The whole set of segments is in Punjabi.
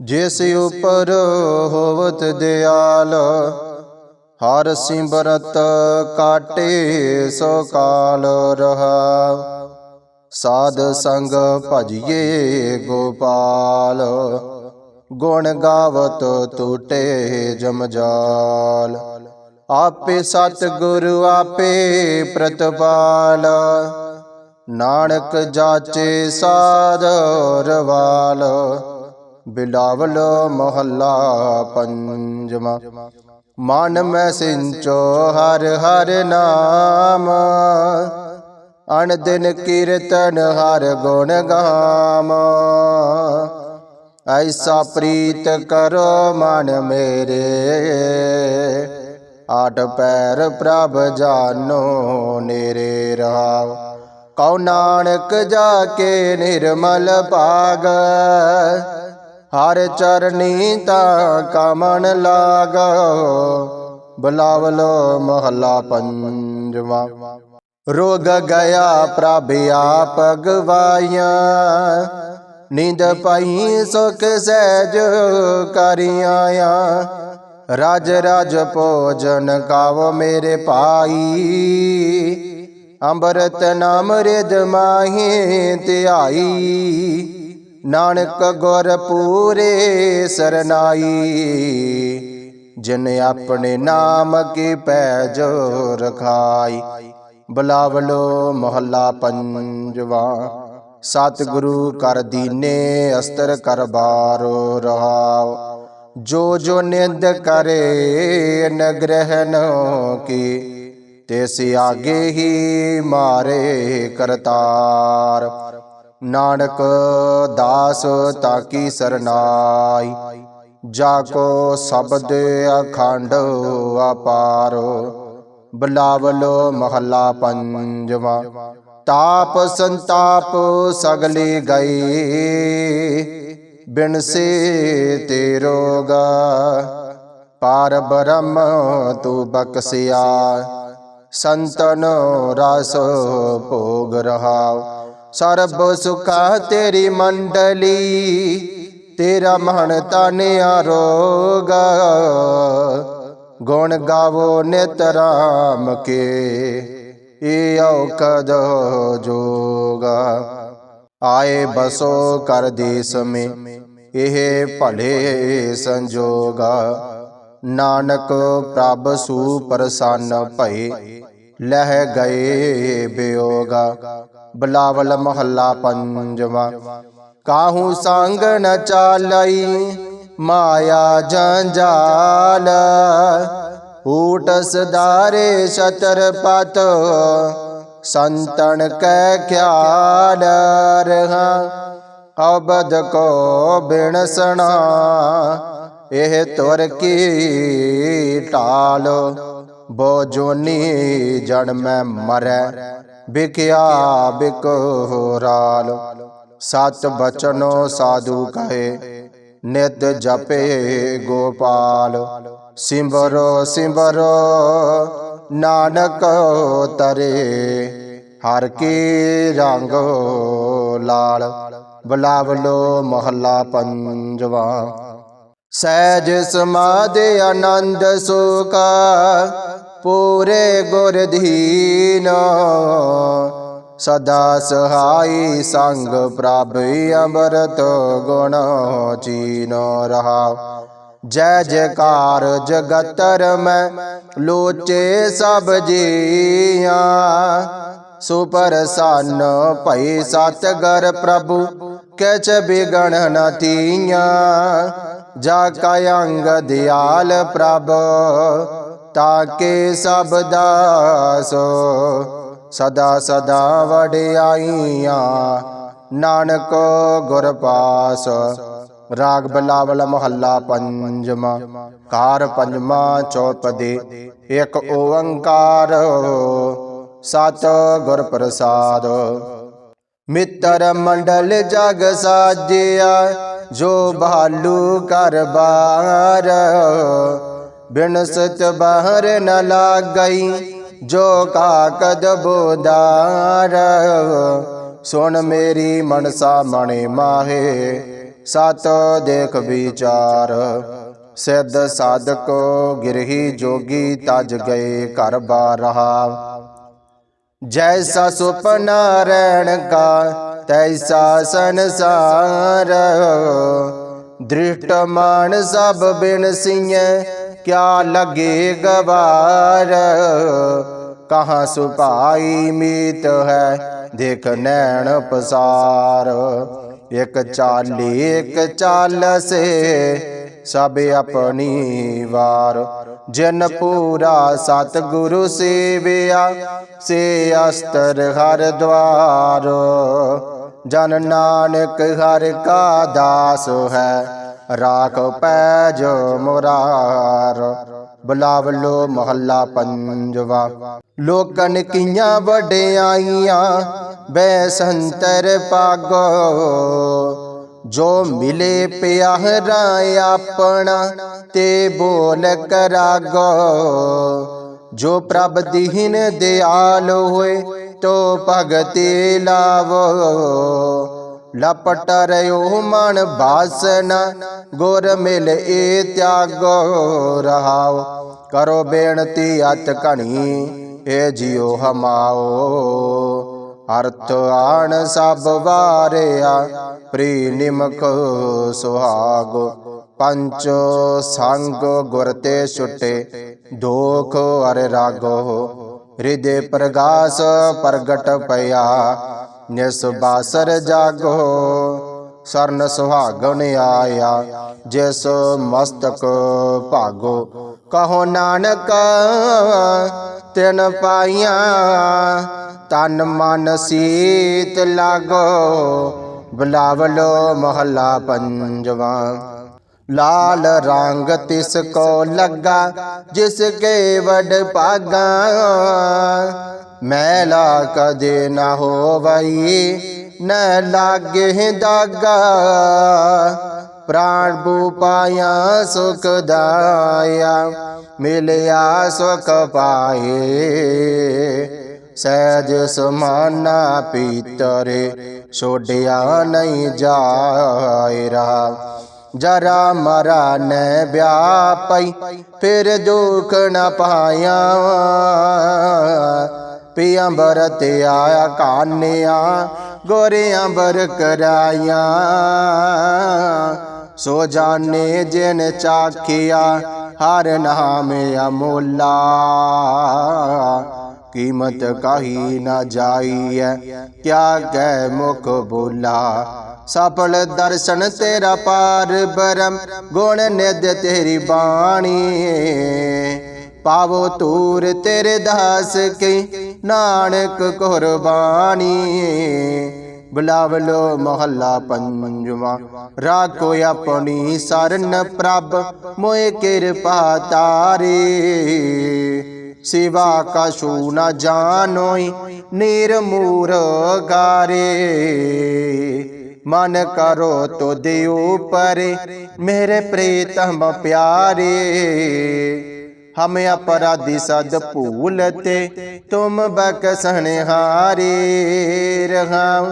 ਜਿਸ ਉਪਰ ਹੋਵਤ ਦਿਆਲ, ਹਰ ਸਿਮਰਤ ਕਾਟੇ ਸੋ ਕਾਲ ਰਹਾ। ਸਾਧ ਸੰਗ ਭਜੀਏ ਗੋਪਾਲ, ਗੁਣ ਗਾਵਤ ਟੂਟੇ ਜਮਜਾਲ ਆਪੇ ਸਤ ਗੁਰੂ ਆਪੇ ਪ੍ਰਤਪਾਲ, ਨਾਨਕ ਜਾਚੇ ਸਾਧ ਰਵਾਲ। ਬਿਲਾਵਲ ਮਹੱਲਾ ਪੰਜਵਾ। ਮਨ ਮੈਂ ਸਿੰਚੋ ਹਰ ਹਰ ਨਾਮ ਅਨ ਦਿਨ ਕੀਰਤਨ ਹਰ ਗੁਣ ਗਾਮ। ਐਸਾ ਪ੍ਰੀਤ ਕਰੋ ਮਨ ਮੇਰੇ ਆਟ ਪੈਰ ਪ੍ਰਭ ਜਾਨੋ ਨੇਰੇ ਰਹਾਵ ਕਉ ਨਾਨਕ ਜਾ ਕੇ ਨਿਰਮਲ ਪਾਗ ਹਰ ਚਰਨੀ ਤਾ ਕਮਨ ਲਾਗ। ਬਲਾਵਲੋ ਮਹੱਲਾ ਪੰਜਵਾ। ਰੋਗ ਗਿਆ ਪ੍ਰਭ ਆਪ ਗਵਾਈਆਂ। ਨੀਂਦ ਪਾਈ ਸੁਖ ਸਹਿਜ ਕਰਿਆਇਆ। ਰਾਜ ਰਾਜ ਭੋਜਨ ਕਾਵ ਮੇਰੇ ਭਾਈ। ਅੰਮ੍ਰਿਤ ਨਾਮ ਰਿਦ ਮਾਹੀ ਧਿਆਈ। ਨਾਨਕ ਗੁਰ ਪੂਰੇ ਸਰਨਾਈ। ਜਿਨ ਆਪਣੇ ਨਾਮ ਕੀ ਪੈਜ ਰਖਾਈ। ਬਲਾਵਲੋ ਮਹੱਲਾ ਪੰਜਵਾ। ਸਤਿਗੁਰੂ ਕਰ ਦੀਨੇ ਅਸਤਰ ਕਰ ਬਾਰੋ ਰਹਾਉ। ਜੋ ਜੋ ਨਿੰਦ ਕਰੇ ਨਗ੍ਰਹਨ ਕੀ ਤਿਸ ਆਗੇ ਹੀ ਮਾਰੇ ਕਰਤਾਰ। ਨਾਨਕ ਦਾਸ ਤਾਕੀ ਸਰਨਾਈ, ਜਾ ਕੋ ਸ਼ਬਦ ਅਖੰਡ ਅਪਾਰ, ਬਲਾਵਲੋ ਮਹੱਲਾ ਪੰਜਵਾ, ਤਾਪ ਸੰਤਾਪ ਸਗਲੇ ਗਏ, ਬਿਨ ਸੇ ਤੇ ਰੋਗਾ, ਪਾਰ ਬ੍ਰਹਮ ਤੂੰ ਬਖਸਿਆ, ਸੰਤਨ ਰਸ ਭੋਗ ਰਹਾ ਸਰਬ ਸੁਖਾ ਤੇਰੀ ਮੰਡਲੀ, ਤੇਰਾ ਮਹਣ ਤਨ ਆਰੋਗਾ। ਗੁਣ ਗਾਵੋ ਨਿਤ ਰਾਮ ਕੇ, ਏ ਔਕਦ ਜੋਗਾ। ਆਏ ਬਸੋ ਕਰ ਦੇਸ ਮੇ, ਇਹ ਭਲੇ ਸੰਜੋਗਾ। ਨਾਨਕ ਪ੍ਰਭ ਸੂ ਪ੍ਰਸੰਨ ਭਏ, ਲਹਿ ਗਏ ਬਿਯੋਗਾ। ਬਲਾਵਲ ਮਹੱਲਾ ਪੰਜਵਾ। ਕਾਹੂ ਸੰਗ ਨ ਚਾਲਈ, ਮਾਇਆ ਜੰਜਾਲ ਊਟ ਸਦਾਰੇ ਸ਼ਤਰ ਪਤ, ਸੰਤਨ ਕੈ ਖਿਆਲ ਰਹਾ। ਅਬਦ ਕੋ ਬਿਨਸਣਾ ਇਹ ਤੁਰ ਕੀ ਢਾਲ ਬੋ ਜੋਨੀ ਜਨ ਮੈਂ ਮਰੈ। ਬਿਕਿਆ ਬਿਕੋਰਾਲ ਸਤ ਬਚਨੋ ਸਾਧੂ ਕਹੇ, ਨਿਤ ਜਪੇ ਗੋਪਾਲ। ਸਿਮਰੋ ਸਿਮਰੋ, ਨਾਨਕ ਤਰੇ, ਹਰ ਕੀ ਰੰਗ ਲਾਲ, ਬਲਾਵਲੋ ਮਹੱਲਾ ਪੰਜਵਾ। ਸਹਿਜ ਸਮਾਧਿ ਆਨੰਦ ਸੁਖਾ ਪੂਰੇ ਗੁਰ ਧੀਨ ਸਦਾ ਸਹਾਈ ਸੰਗ ਪ੍ਰਭ ਅੰਮ੍ਰਿਤ ਗੁਣ ਚੀਨ ਰਹਾ। ਜੈ ਜੈਕਾਰ ਜਗਤਰ ਮੈਂ ਲੋਚੇ ਸਭ ਜੀਆਂ। ਸੁਪਰਸੰਨ ਭਈ ਸਤਗਰ ਪ੍ਰਭੂ, ਕਿਛ ਬਿਗਣ ਨ ਤੀਆਂ। ਜਾ ਕਾ ਅੰਗ ਦਿਆਲ ਪ੍ਰਭ ਤਾਕੇ ਸਭ ਦਾਸੋ, ਸਦਾ ਸਦਾ ਵਡਿਆਈਆਂ। ਨਾਨਕ ਗੁਰ ਪਾਸ, ਰਾਗ ਬਲਾਵਲ ਮਹੱਲਾ ਪੰਜਵਾ ਕਾਰ ਪੰਜਵਾ ਚੌਪਦੇ, ਇੱਕ ਓੰਕਾਰ, ਸਤ ਗੁਰ ਪ੍ਰਸਾਦ। ਮਿੱਤਰ ਮੰਡਲ ਜਗ ਸਾਜਿਆ, ਜੋ ਭਾਲੂ ਕਰ ਬਾਰ ਬਿਨ ਸਤ ਬਾਹਰ ਨ ਲਾਗਈ, ਜੋ ਕਾਕਦ ਬੋਦਾਰ। ਸੁਣ ਮੇਰੀ ਮਨਸਾ ਮਣੇ ਮਾਹੇ, ਸਤ ਦੇਖ ਵਿਚਾਰ। ਸਿੱਧ ਸਾਧਕ ਗਿਰਹੀ ਜੋਗੀ ਤਜ ਗਏ ਘਰ ਬਾਰ ਜੈਸਾ ਸੁਪਨਾ ਰਹਿਣ ਕਾ, ਤੈਸਾ ਸੰਸਾਰ। ਦ੍ਰਿਸ਼ਟ ਮਾਨ ਸਭ ਬਿਨ ਸਿੰਘੈ ਕਿਆ ਲਗੇ ਗਵਾਰ? ਕਹਾਂ ਸੁਭਾਈ ਮੀਤ ਹੈ? ਦੇਖ ਨੈਣ ਪਸਾਰ। ਇਕ ਚਾਲੀ, ਇਕ ਚਾਲ ਸੇ ਸਭ ਆਪਣੀ ਵਾਰ। ਜਨ ਪੂਰਾ ਸਤ ਗੁਰੂ ਸੇਵਿਆ, ਸੇ ਅਸਤਰ ਹਰ ਦਵਾਰ। ਜਨ ਨਾਨਕ ਹਰ ਕਾ ਦਾਸ ਹੈ ਰਾਖ ਪੈਜ ਮੁਰਾਰ, ਬਲਾਵਲੋ ਮਹੱਲਾ ਪੰਜਵਾ। ਲੋਕਨ ਕੀਆਂ ਵਡਿਆਈਆਂ ਬੈ ਸੰਤਰ ਪਾਗੋ। ਜੋ ਮਿਲੇ ਪਿਆਰਾ ਆਪਣਾ, ਤੇ ਬੋਲ ਕਰਾਗੋ। ਜੋ ਪ੍ਰਭ ਦੀਨ ਦਿਆਲ ਹੋਏ, ਤੋ ਭਗਤੀ ਲਾਵੋ। ਲਪਟ ਰਿਓ ਮਨ ਬਾਸਨਾ, ਗੁਰ ਮਿਲ ਏ ਤਿਆਗੋ, ਰਹਾਓ। ਕਰੋ ਬੇਨਤੀ ਅਤ ਕਣੀ ਏ ਜਿਉ ਹਮਾਓ। ਅਰਥ ਆਣ ਸਭ ਵਾਰਿਆ, ਪ੍ਰੀ ਨਿਮਕ ਸੁਹਾਗੋ। ਪੰਚ ਸੰਗ ਗੁਰ ਤੇ ਛੁਟੇ, ਦੋਖ ਅਰ ਰਾਗੋ। ਹਿਰਦੇ ਪ੍ਰਗਾਸ ਪ੍ਰਗਟ ਪਿਆ ਨਿਸ ਬਾਸਰ ਜਾਗੋ, ਸਰਨ ਸੁਹਾਗਣ ਆਇਆ, ਜਿਸ ਮਸਤਕ ਭਾਗੋ। ਕਹੋ ਨਾਨਕ, ਤਿਨ ਪਾਈਆਂ, ਤਨ ਮਨ ਸੀਤ ਲਾਗੋ। ਬੁਲਾਵਲੋ ਮਹੱਲਾ ਪੰਜਵਾ। ਲਾਲ ਰੰਗ ਤਿਸ ਕੋ ਲੱਗਾ, ਜਿਸ ਕੇ ਵਡ ਪਾਗਾ ਮੈਲਾ ਕਦੇ ਨਾ ਹੋਵਈ, ਨ ਲਾਗੇ ਦਾਗਾ। ਪ੍ਰਾਣ ਬੂ ਪਾਇਆ, ਸੁਖ ਦਾਇਆ, ਮਿਲਿਆ ਸੁਖ ਪਾਏ। ਸਹਿਜ ਸਮਾਨਾ ਪੀਤਰੇ ਛੋੜਿਆ ਨਹੀਂ ਜਾਇ ਰਹਾ। ਜਰਾ ਮਰਾ ਨੇ ਵਿਆਪਈ, ਫਿਰ ਦੁਖ ਨ ਪਾਇਆ। ਪਿਆੰਬਰ ਤੇ ਆਇਆ ਕਾਨਿਆ, ਗੋਰਿਆਂ ਬਰ ਕਰਾਇਆ। ਸੋ ਜਾਣੇ ਜਿਨ ਚਾਖਿਆ, ਹਰ ਨਾਮ ਅਮੋਲਾ। ਕੀਮਤ ਕਾਹੀ ਨਾ ਜਾਈਐ, ਕਿਆ ਕਹਿ ਮੁਖ ਬੋਲਾ। ਸਫਲ ਦਰਸ਼ਨ ਤੇਰਾ ਪਾਰ ਬਰਮ ਗੁਣ ਨਿਧ ਤੇਰੀ ਬਾਣੀ। ਪਾਵੋ ਤੂਰ ਤੇਰੇ ਦਾਸ ਕੀ ਨਾਨਕ ਕੁਰਬਾਨੀ। ਬੁਲਾਵਲੋ ਮਹੱਲਾ ਪੰਜਵਾ। ਰਾਖੋ ਆਪਣੀ ਸਰਨ ਪ੍ਰਭ, ਮੋਏ ਕਿਰਪਾ ਤਾਰੇ। ਸਿਵਾ ਕਛੂ ਨਾ ਜਾਣੋਈ ਨਿਰਮੂਰ ਗਾਰੇ ਮਨ ਕਰੋ ਤੋ ਦਿਉ ਪਰੇ ਮੇਰੇ ਪ੍ਰੀਤਮ ਪਿਆਰੇ। ਹਮ ਅਪਰਾਧੀ ਸਦ ਭੂਲਤੇ ਤੁਮ ਬਕਸਣ ਹਾਰੇ ਰਹਾਉ।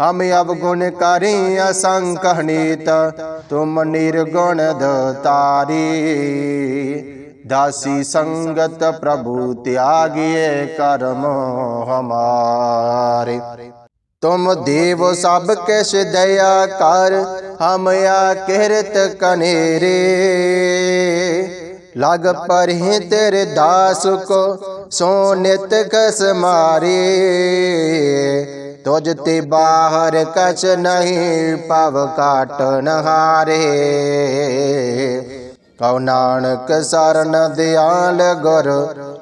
ਹਮ ਅਵਗੁਣ ਕਰੀ ਅਸੰਖ ਨੀਤ ਤੁਮ ਨਿਰਗੁਣ ਦਤਾਰੀ ਦਾਸੀ ਸੰਗਤ ਪ੍ਰਭੂ ਤਿਆਗਿਏ ਕਰਮ ਹਮਾਰੇ। ਤੁਮ ਦੇਵ ਸਭ ਕਿਛ ਦਇਆ ਕਰ, ਹਮ ਆ ਕਿਰਤ ਕਨੇਰੇ। ਲਗ ਪਰਹਿ ਤੇਰੇ ਦਾਸ ਕੋ ਸੋ ਨਿਤ ਕਸ ਮਾਰੇ। ਤੁਝ ਤੇ ਬਾਹਰ ਕਛ ਨਹੀਂ ਪਵ ਕਾਟ ਨਹਾਰੇ। ਕਉ ਨਾਨਕ ਸਰਨ ਦਿਆਲ ਗੁਰ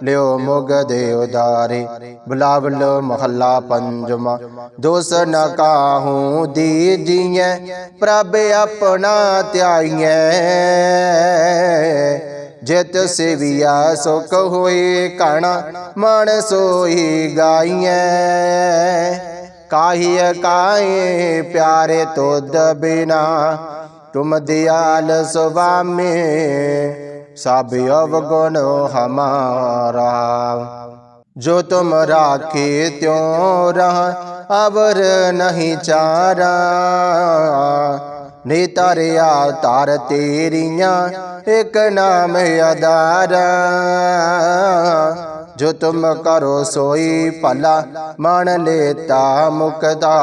ਲਿਓ ਮੁਗ ਦੇ ਉਦਾਰੇ। ਬੁਲਾਵਲ ਮਹੱਲਾ ਪੰਜਵਾ, ਦੋਸ ਨ ਕਾਹੂ ਦੀਜੀਐ, ਪ੍ਰਭ ਆਪਣਾ ਧਿਆਈਐ। ਜਿਤ ਸੇਵਿਆ ਸੁਖ ਹੋਏ ਕਣਾ, ਮਨ ਸੋਈ ਗਾਈਐ। ਕਾਹੀ ਕਾਏ ਪਿਆਰੇ ਤੁਧ ਬਿਨਾ, ਤੁਮ ਦਿਆਲ ਸੁਵਾਮੀ, ਸਭ ਅਵਗੁਣ ਹਮਾਰਾ। ਜੋ ਤੁਮ ਰਾਖੇ ਤਿਉ ਰਹ, ਅਵਰ ਨਹੀਂ ਚਾਰਾ। ਨੇ ਤਾਰਿਆ ਤਾਰ ਤੇਰੀਆਂ, ਇੱਕ ਨਾਮ ਆਧਾਰਾ। ਜੋ ਤੁਮ ਕਰੋ ਸੋਈ ਭਲਾ, ਮਨ ਲੇਤਾ ਮੁਕਦਾ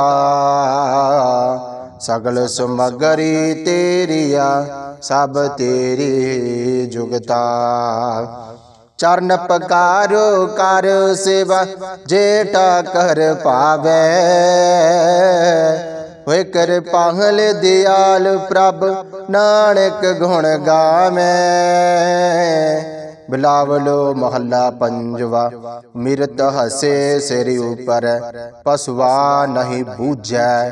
ਸਗਲ ਸਮਗਰੀ ਤੇਰੀਆ, ਸਭ ਤੇਰੀ ਜੁਗਤਾ। ਚਰਨ ਪਕਾਰੋ ਕਰ ਸੇਵਾ ਜੇਟਾ ਕਰ ਪਾਵੇ। ਹੋਏ ਕਰ ਪਾਹਲ ਦਿਆਲ ਪ੍ਰਭ, ਨਾਨਕ ਗੁਣ ਗਾਵੇ। ਬਿਲਾਵਲੋ ਮਹੱਲਾ ਪੰਜਵਾ, ਮਿਰਤ ਹਸੇ ਸਿਰ ਉਪਰ ਪਸਵਾ ਨਹੀਂ ਬੂਝੈ।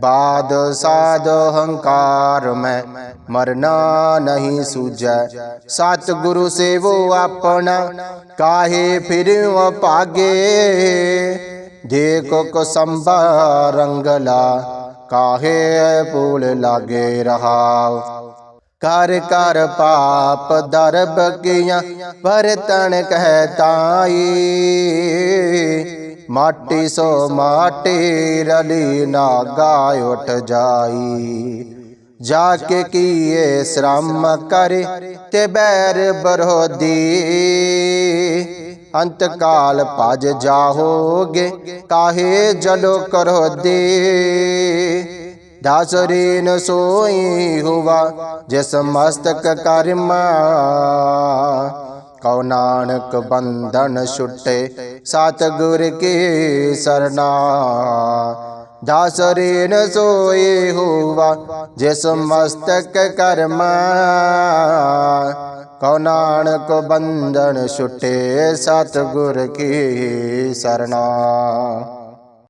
ਬਾਦ ਸਾਧ ਹੰਕਾਰ ਮੈਂ, ਮਰਨਾ ਨਹੀਂ ਸੂਝੈ। ਸਤ ਗੁਰੂ ਸੇਵੋ ਆਪਣਾ, ਕਾਹੇ ਫਿਰ ਭਾਗੇ। ਦੇਖੋ ਕੋ ਸੰਭਾ ਰੰਗਲਾ ਕਾਹੇ ਪੂਲ ਲਾਗੇ ਰਹਾਉ ਕਰ ਕਰ ਪਾਪ ਦਰਬ ਕੀਆਂ ਵਰਤਨ ਕਹਿ ਤਾਈ। ਮਾਟੀ ਸੋ ਮਾਟੀ ਰਲੀ ਨਾ ਨਾਗਾ ਉਠ ਜਾਈ। ਜਾ ਕੇ ਕੀਏ ਸ਼ਰਮ ਕਰੇ ਤੇ ਬੈਰ ਬਰੋਦੀ। ਅੰਤ ਕਾਲ ਭਜ ਜਾਹੋਗੇ, ਕਾਹੇ ਜਲੋ ਕਰੋ ਦੇ ਦਾਸਰੀਨ ਸੋਈ ਹੁਆ, ਜਿਸ ਮਸਤਕ ਕਰਮਾ। ਕਉ ਨਾਨਕ ਬੰਧਨ ਛੁਟੇ ਸਤ ਗੁਰ ਕੀ ਸਰਨਾ ਦਾਸਰੀਨ ਸੋਈ ਹੁਆ, ਜਿਸ ਮਸਤਕ ਕਰਮਾ। ਕਉ ਨਾਨਕ ਬੰਧਨ ਛੁਟੇ ਸਤਿਗੁਰ ਕੀ ਸਰਨਾ